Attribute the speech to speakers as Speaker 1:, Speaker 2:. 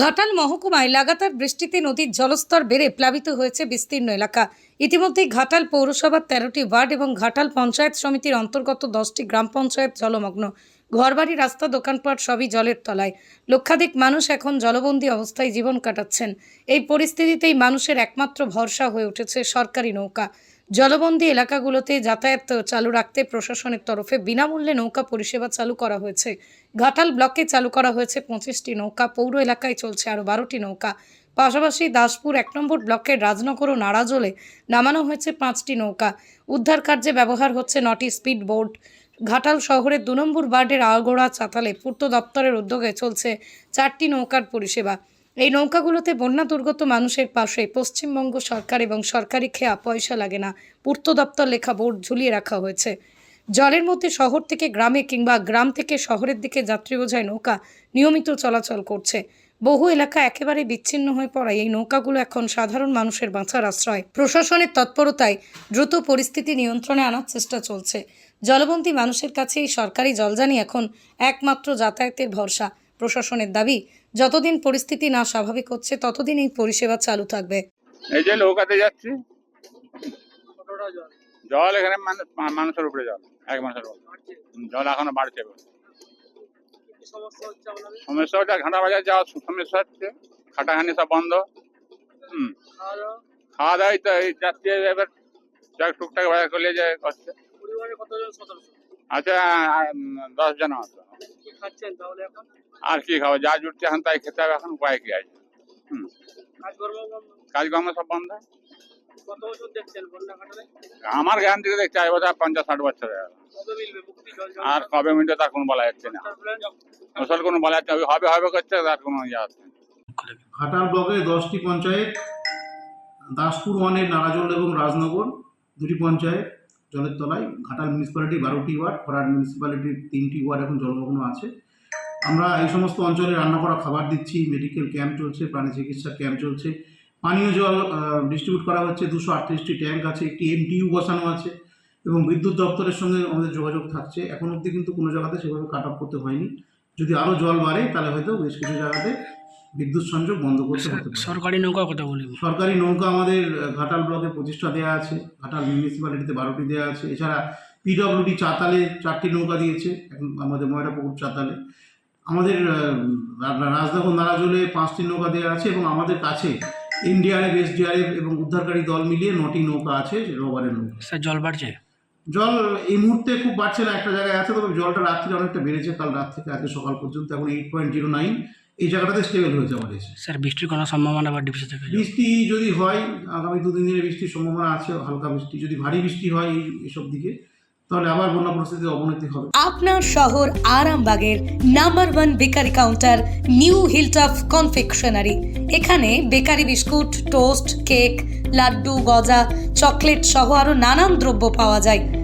Speaker 1: ঘাটাল মহকুমায় লাগাতার বৃষ্টিতে নদীর জলস্তর বেড়ে প্লাবিত হয়েছে বিস্তীর্ণ এলাকা। ইতিমধ্যেই ঘাটাল পৌরসভার তেরোটি ওয়ার্ড এবং ঘাটাল পঞ্চায়েত সমিতির অন্তর্গত দশটি গ্রাম পঞ্চায়েত জলমগ্ন। ঘরবাড়ি, রাস্তা, দোকানপাট সবই জলের তলায়। লক্ষাধিক মানুষ এখন জলবন্দী অবস্থায় জীবন কাটাচ্ছেন। এই পরিস্থিতিতেই মানুষের একমাত্র ভরসা হয়ে উঠেছে সরকারি নৌকা। জলবন্দী এলাকাগুলোতে যাতায়াত চালু রাখতে প্রশাসনের তরফে বিনামূল্যে নৌকা পরিষেবা চালু করা হয়েছে। ঘাটাল ব্লকে চালু করা হয়েছে পঁচিশটি নৌকা, পৌর এলাকায় চলছে আরও বারোটি নৌকা। পাশাপাশি দাসপুর এক নম্বর ব্লকের রাজনগর ও নাড়াজলে নামানো হয়েছে পাঁচটি নৌকা। উদ্ধার কার্যে ব্যবহার হচ্ছে নটি স্পিড বোট ঘাটাল শহরের দু নম্বর বার্ডের আলগোড়া চাতালে পূর্ত দপ্তরের উদ্যোগে চলছে চারটি নৌকার পরিষেবা। এই নৌকাগুলোতে বন্যা দুর্গত মানুষের পাশে পশ্চিমবঙ্গ সরকার এবং সরকারি খেয়া পয়সা লাগে না। পূর্ত দপ্তর লেখা বোর্ড ঝুলিয়ে রাখা হয়েছে। জলের মধ্যে শহর থেকে গ্রামে কিংবা গ্রাম থেকে শহরের দিকে যাত্রী বোঝাই নৌকা নিয়মিত চলাচল করছে। বহু এলাকা একেবারে বিচ্ছিন্ন হয়ে পড়ায়। এই নৌকাগুলো এখন সাধারণ মানুষের বাঁচার আশ্রয়। প্রশাসনের তৎপরতায় দ্রুত পরিস্থিতি নিয়ন্ত্রণে আনার চেষ্টা চলছে। জলবন্দী মানুষের কাছে এই সরকারি জলজানি এখন একমাত্র যাতায়াতের ভরসা। প্রশাসনের দাবি, যতদিন পরিস্থিতি না স্বাভাবিক হচ্ছে, ততদিন এই পরিষেবা চালু থাকবে।
Speaker 2: এই যে নৌকাতে যাচ্ছি, জল এখানে মানুষের উপরে জল, এক মানুষের জল এখনও বাড়ছে। সমস্যা হচ্ছে ঘাটা বাজার যাওয়ার সমস্যা হচ্ছে, খাটাখানি সব বন্ধ। হুম। খাওয়া দাওয়া তো এই যাচ্ছি এবার টুকটাক বাজার করলে যে করছে। আচ্ছা দশ জন মতো আর কি খাব? যা জুটছে এখন তাই খেতে হবে এখন উপায় কি আছে?
Speaker 3: কাজকর্ম
Speaker 2: সব বন্ধ?
Speaker 3: কত বছর দেখছেন বন্যা কাটালে
Speaker 2: আমার জ্ঞান থেকে দেখছি আজ বোধ হয় পঞ্চাশ ষাট বছর আর কবে মিনিটে তার কোনো বলা যাচ্ছে না। আসল কোনো বলা যাচ্ছে হবে হবে করছে তার কোনো ইয়ে আসছে না।
Speaker 4: ঘাটাল ব্লকে দশটি পঞ্চায়েত দাসপুর ওয়ানের নারাজল এবং রাজনগর দুটি পঞ্চায়েত জলের তলায়, ঘাটাল মিউনিসিপ্যালিটি বারোটি ওয়ার্ড, খরার মিউনিসিপ্যালিটির তিনটি ওয়ার্ড এখন জলমগ্ন আছে। আমরা এই সমস্ত অঞ্চলে রান্না করা খাবার দিচ্ছি মেডিকেল ক্যাম্প চলছে, প্রাণী চিকিৎসা ক্যাম্প চলছে। পানীয় জল ডিস্ট্রিবিউট করা হচ্ছে, দুশো আটত্রিশটি ট্যাঙ্ক আছে, একটি এমটিইউ বসানো আছে এবং বিদ্যুৎ দপ্তরের সঙ্গে আমাদের যোগাযোগ থাকছে। এখন অবধি কিন্তু কোনো জায়গাতে সেভাবে কাট অফ করতে হয়নি। যদি আরও জল বাড়ে তাহলে হয়তো বেশ কিছু জায়গাতে বিদ্যুৎ সংযোগ বন্ধ করতে হতে পারে।
Speaker 5: সরকারি নৌকা কথা বলি।
Speaker 4: সরকারি নৌকা আমাদের ঘাটাল ব্লকে প্রতিষ্ঠা দেওয়া আছে ঘাটাল মিউনিসিপ্যালিটিতে বারোটি দেওয়া আছে। এছাড়া পিডব্লিউডি চাতালে চারটি নৌকা দিয়েছে এখন আমাদের ময়রাপুকুর চাতালে। আমাদের আহ, রা- রাজনগর নারাজলে পাঁচটি নৌকা দেওয়া আছে এবং আমাদের কাছে এনডিআরএফ এসডিআরএফ এবং উদ্ধারকারী দল মিলিয়ে নটি নৌকা আছে রবারের নৌকা।
Speaker 5: স্যার জল বাড়ছে?
Speaker 4: জল এই মুহূর্তে খুব বাড়ছে না একটা জায়গায় আছে তবে জলটা রাত্রে অনেকটা বেড়েছে কাল রাত থেকে আজকে সকাল পর্যন্ত এখন এইট পয়েন্ট জিরো নাইন এই জায়গাটাতে স্টেবল হয়েছে আমাদের
Speaker 5: স্যার বৃষ্টির কোনো সম্ভাবনা বা ডিভিসি থেকে
Speaker 4: বৃষ্টি যদি হয় আগামী দুদিন দিনে বৃষ্টির সম্ভাবনা আছে হালকা বৃষ্টি। যদি ভারী বৃষ্টি হয় এই এসব দিকে তাহলে আবার বন্যা পরিস্থিতির অবনতি হবে।
Speaker 1: আপনার শহর আরামবাগের number one bakery counter new Hilltop confectionery. এখানে bakery biscuit toast cake laddu গজা চকলেট সহ আরও নানান দ্রব্য পাওয়া যায়।